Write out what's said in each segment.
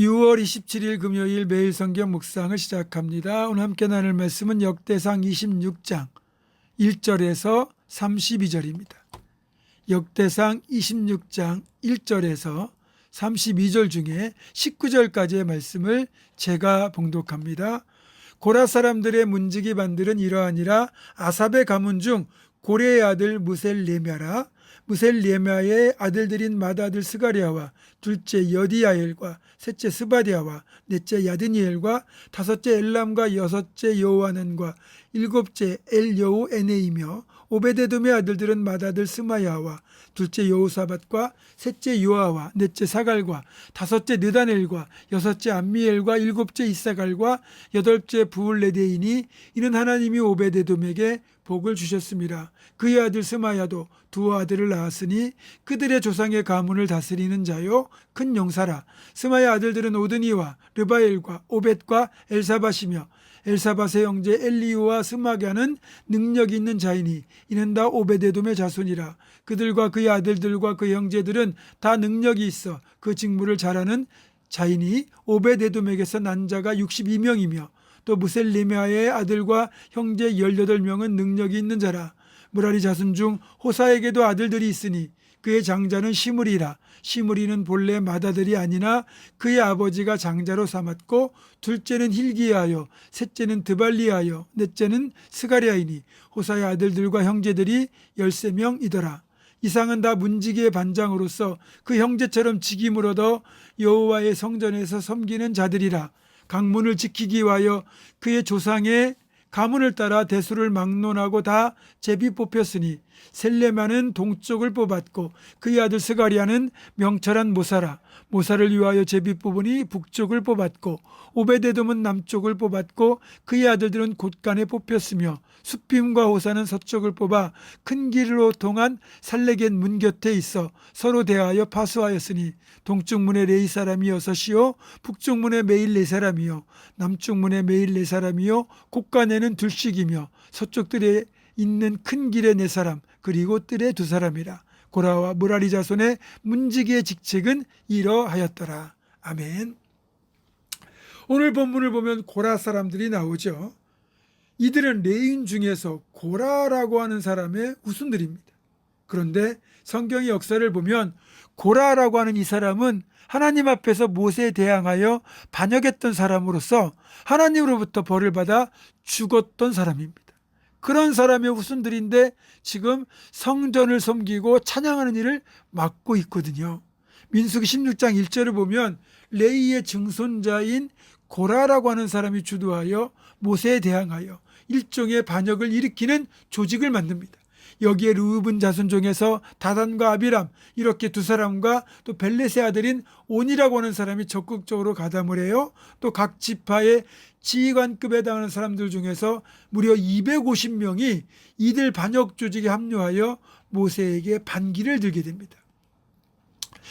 6월 27일 금요일 매일 성경 묵상을 시작합니다. 오늘 함께 나눌 말씀은 역대상 26장 1절에서 32절입니다. 역대상 26장 1절에서 32절 중에 19절까지의 말씀을 제가 봉독합니다. 고라 사람들의 문지기 반들은 이러하니라 아삽의 가문 중 고레의 아들 무셀레메라 무셀레메의 아들들인 맏아들 스가리아와 둘째 여디야엘과 셋째 스바디아와 넷째 야드니엘과 다섯째 엘람과 여섯째 여호와난과 일곱째 엘여우 에네이며 오베데돔의 아들들은 맏아들 스마야와 둘째 여호사밧과 셋째 요아와 넷째 사갈과 다섯째 느다넬과 여섯째 암미엘과 일곱째 이사갈과 여덟째 부울레데이니 이는 하나님이 오베데돔에게 복을 주셨습니다. 그의 아들 스마야도 두 아들을 낳았으니 그들의 조상의 가문을 다스리는 자요 큰 용사라. 스마야 아들들은 오드니와 르바엘과 오벳과 엘사밧이며 엘사밧의 형제 엘리우와 스마갸는 능력 있는 자이니 이는 다 오베데돔의 자손이라. 그들과 그의 아들들과 그 형제들은 다 능력이 있어 그 직무를 잘하는 자이니 오베데돔에게서 난 자가 62명이며 또 무셀리메아의 아들과 형제 18명은 능력이 있는 자라. 무라리 자손 중 호사에게도 아들들이 있으니 그의 장자는 시므리라. 시므리는 본래 맏아들이 아니나 그의 아버지가 장자로 삼았고 둘째는 힐기야요 셋째는 드발리야요 넷째는 스가리아이니 호사의 아들들과 형제들이 13명이더라. 이상은 다 문지기의 반장으로서 그 형제처럼 직임을 얻어 여호와의 성전에서 섬기는 자들이라. 강문을 지키기 위하여 그의 조상의 가문을 따라 대수를 막론하고 다 제비 뽑혔으니 셀레마는 동쪽을 뽑았고 그의 아들 스가리아는 명철한 모사라 모사를 위하여 제비 뽑으니 북쪽을 뽑았고 오베데돔은 남쪽을 뽑았고 그의 아들들은 곳간에 뽑혔으며 수핌과 호사는 서쪽을 뽑아 큰 길로 통한 살레겐 문 곁에 있어 서로 대하여 파수하였으니 동쪽 문에 레이 사람이 여섯이요 북쪽 문에 매일 네 사람이요 남쪽 문에 매일 네 사람이요 곳간에는 둘씩이며 서쪽 들에 있는 큰 길에 네 사람 그리고 뜰에 두 사람이라 고라와 무라리 자손의 문지기의 직책은 이러하였더라 아멘. 오늘 본문을 보면 고라 사람들이 나오죠. 이들은 레인 중에서 고라라고 하는 사람의 후손들입니다. 그런데 성경의 역사를 보면 고라라고 하는 이 사람은 하나님 앞에서 모세에 대항하여 반역했던 사람으로서 하나님으로부터 벌을 받아 죽었던 사람입니다. 그런 사람의 후손들인데 지금 성전을 섬기고 찬양하는 일을 맡고 있거든요. 민수기 16장 1절을 보면 레이의 증손자인 고라라고 하는 사람이 주도하여 모세에 대항하여 일종의 반역을 일으키는 조직을 만듭니다. 여기에 르우븐 자손 중에서 다단과 아비람 이렇게 두 사람과 또 벨렛의 아들인 온이라고 하는 사람이 적극적으로 가담을 해요. 또 각 지파의 지휘관급에 해당하는 사람들 중에서 무려 250명이 이들 반역 조직에 합류하여 모세에게 반기를 들게 됩니다.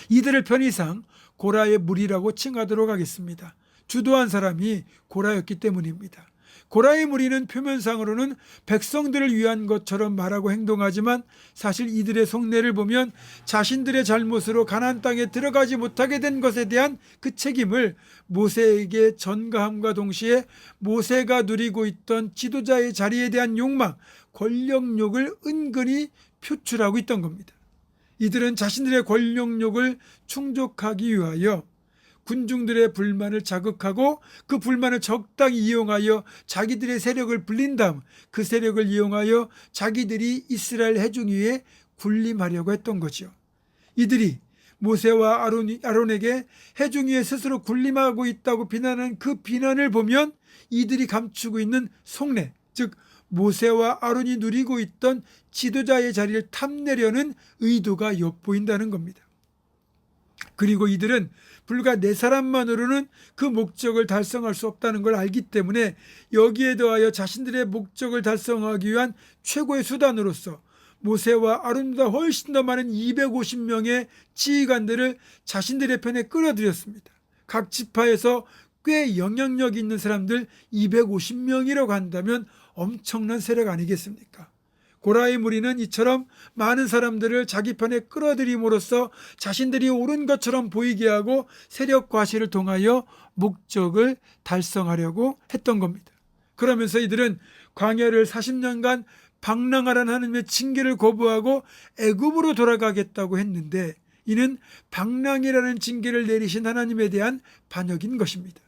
이들을 편의상 고라의 무리라고 칭하도록 하겠습니다. 주도한 사람이 고라였기 때문입니다. 고라의 무리는 표면상으로는 백성들을 위한 것처럼 말하고 행동하지만 사실 이들의 속내를 보면 자신들의 잘못으로 가나안 땅에 들어가지 못하게 된 것에 대한 그 책임을 모세에게 전가함과 동시에 모세가 누리고 있던 지도자의 자리에 대한 욕망, 권력욕을 은근히 표출하고 있던 겁니다. 이들은 자신들의 권력욕을 충족하기 위하여 군중들의 불만을 자극하고 그 불만을 적당히 이용하여 자기들의 세력을 불린 다음 그 세력을 이용하여 자기들이 이스라엘 해중 위에 군림하려고 했던 거죠. 이들이 모세와 아론, 아론에게 해중 위에 스스로 군림하고 있다고 비난하는 그 비난을 보면 이들이 감추고 있는 속내, 즉 모세와 아론이 누리고 있던 지도자의 자리를 탐내려는 의도가 엿보인다는 겁니다. 그리고 이들은 불과 네 사람만으로는 그 목적을 달성할 수 없다는 걸 알기 때문에 여기에 더하여 자신들의 목적을 달성하기 위한 최고의 수단으로서 모세와 아론보다 훨씬 더 많은 250명의 지휘관들을 자신들의 편에 끌어들였습니다. 각 지파에서 꽤 영향력 있는 사람들 250명이라고 한다면 엄청난 세력 아니겠습니까? 고라의 무리는 이처럼 많은 사람들을 자기 편에 끌어들임으로써 자신들이 옳은 것처럼 보이게 하고 세력 과시를 통하여 목적을 달성하려고 했던 겁니다. 그러면서 이들은 광야를 40년간 방랑하라는 하나님의 징계를 거부하고 애굽으로 돌아가겠다고 했는데 이는 방랑이라는 징계를 내리신 하나님에 대한 반역인 것입니다.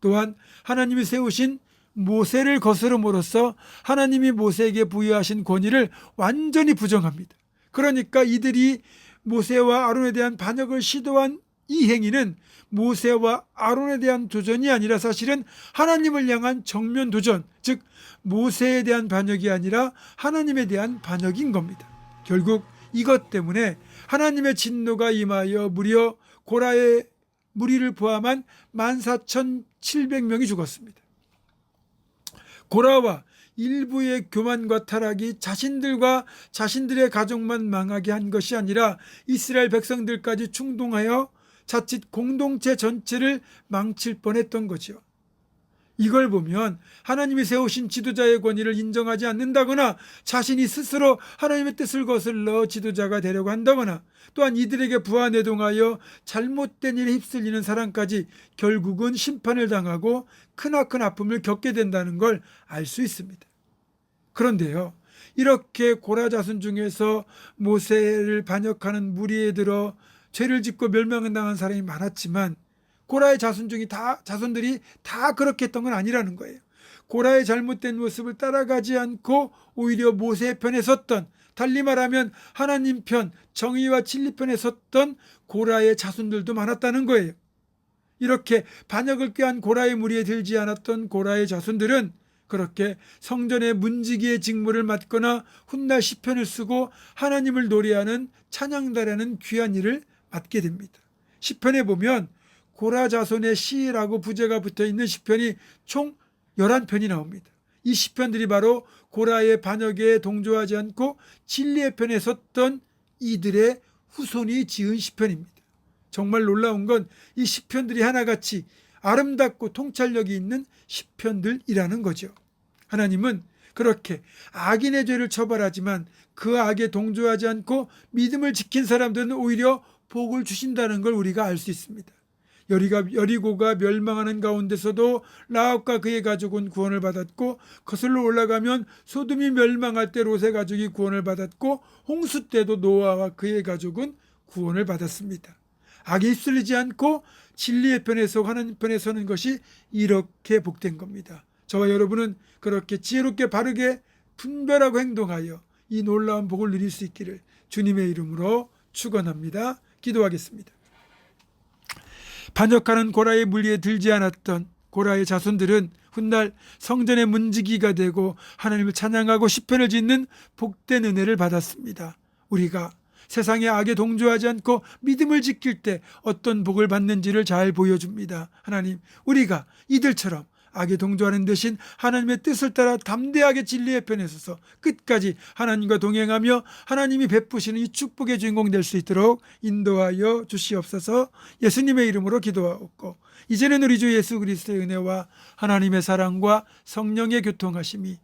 또한 하나님이 세우신 모세를 거스름으로써 하나님이 모세에게 부여하신 권위를 완전히 부정합니다. 그러니까 이들이 모세와 아론에 대한 반역을 시도한 이 행위는 모세와 아론에 대한 도전이 아니라 사실은 하나님을 향한 정면 도전, 즉 모세에 대한 반역이 아니라 하나님에 대한 반역인 겁니다. 결국 이것 때문에 하나님의 진노가 임하여 무려 고라의 무리를 포함한 14,700명이 죽었습니다. 고라와 일부의 교만과 타락이 자신들과 자신들의 가족만 망하게 한 것이 아니라 이스라엘 백성들까지 충동하여 자칫 공동체 전체를 망칠 뻔했던 거죠. 이걸 보면 하나님이 세우신 지도자의 권위를 인정하지 않는다거나 자신이 스스로 하나님의 뜻을 거슬러 지도자가 되려고 한다거나 또한 이들에게 부하 내동하여 잘못된 일에 휩쓸리는 사람까지 결국은 심판을 당하고 크나큰 아픔을 겪게 된다는 걸 알 수 있습니다. 그런데요. 이렇게 고라 자손 중에서 모세를 반역하는 무리에 들어 죄를 짓고 멸망을 당한 사람이 많았지만 고라의 자손 중에 다 자손들이 다 그렇게 했던 건 아니라는 거예요. 고라의 잘못된 모습을 따라가지 않고 오히려 모세의 편에 섰던 달리 말하면 하나님 편 정의와 진리 편에 섰던 고라의 자손들도 많았다는 거예요. 이렇게 반역을 꾀한 고라의 무리에 들지 않았던 고라의 자손들은 그렇게 성전의 문지기의 직무를 맡거나 훗날 시편을 쓰고 하나님을 노래하는 찬양다라는 귀한 일을 맡게 됩니다. 시편에 보면 고라 자손의 시라고 부제가 붙어 있는 시편이 총 11편이 나옵니다. 이 시편들이 바로 고라의 반역에 동조하지 않고 진리의 편에 섰던 이들의 후손이 지은 시편입니다. 정말 놀라운 건 이 시편들이 하나같이 아름답고 통찰력이 있는 시편들이라는 거죠. 하나님은 그렇게 악인의 죄를 처벌하지만 그 악에 동조하지 않고 믿음을 지킨 사람들은 오히려 복을 주신다는 걸 우리가 알 수 있습니다. 여리가 여리고가 멸망하는 가운데서도 라합과 그의 가족은 구원을 받았고 거슬러 올라가면 소돔이 멸망할 때 롯의 가족이 구원을 받았고 홍수 때도 노아와 그의 가족은 구원을 받았습니다. 악에 휩쓸리지 않고 진리의 편에 서 하나님 편에 서는 것이 이렇게 복된 겁니다. 저와 여러분은 그렇게 지혜롭게 바르게 분별하고 행동하여 이 놀라운 복을 누릴 수 있기를 주님의 이름으로 축원합니다. 기도하겠습니다. 반역하는 고라의 물리에 들지 않았던 고라의 자손들은 훗날 성전의 문지기가 되고 하나님을 찬양하고 시편을 짓는 복된 은혜를 받았습니다. 우리가 세상의 악에 동조하지 않고 믿음을 지킬 때 어떤 복을 받는지를 잘 보여줍니다. 하나님, 우리가 이들처럼 악에 동조하는 대신 하나님의 뜻을 따라 담대하게 진리의 편에 서서 끝까지 하나님과 동행하며 하나님이 베푸시는 이 축복의 주인공 될 수 있도록 인도하여 주시옵소서. 예수님의 이름으로 기도하옵고 이제는 우리 주 예수 그리스도의 은혜와 하나님의 사랑과 성령의 교통하심이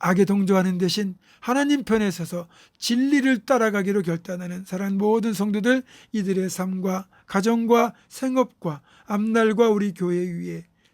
악에 동조하는 대신 하나님 편에 서서 진리를 따라가기로 결단하는 사랑 모든 성도들 이들의 삶과 가정과 생업과 앞날과 우리 교회 위에